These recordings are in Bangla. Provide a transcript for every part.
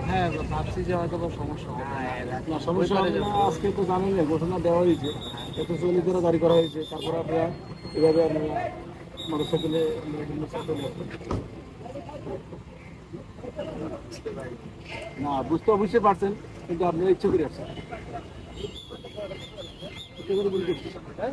হ্যাঁ ভাবছি যে হয়তো সমস্যা না সমস্যা হবে আজকে তো জানেন না ঘোষণা দেওয়া হয়েছে এত চল্লিশ ধরে গাড়ি করা হয়েছে তারপরে আপনারা এভাবে মোটরসাইকেলে না বুঝতে অবশ্যই পারছেন কিন্তু আপনারা ইচ্ছে করে আসছেন। ইচ্ছে করে বলতে হ্যাঁ?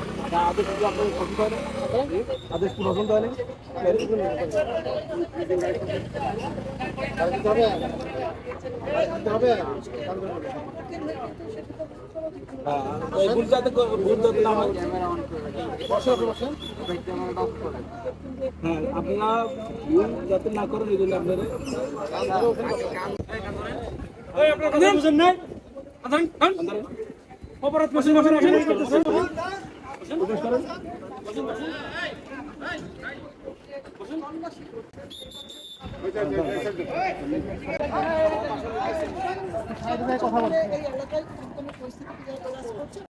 আদেশ কি আপনার পছন্দ হয় না আদেশ কি পছন্দ হয় না গাড়ি দিতে হবে দিতে হবে হ্যাঁ এই ভুল যাতে ভুল যাতে না হয় ক্যামেরা অন করে রাখি বসেন বসেন ক্যামেরাটা অফ করে হ্যাঁ আপনারা ভুল যাতে না করেন এই জন্য আপনারা অপরাধ বসেন বসেন বসেন প্রবেশ করেন এই এলাকায় কোনো পরিস্থিতি বিরাজ করছে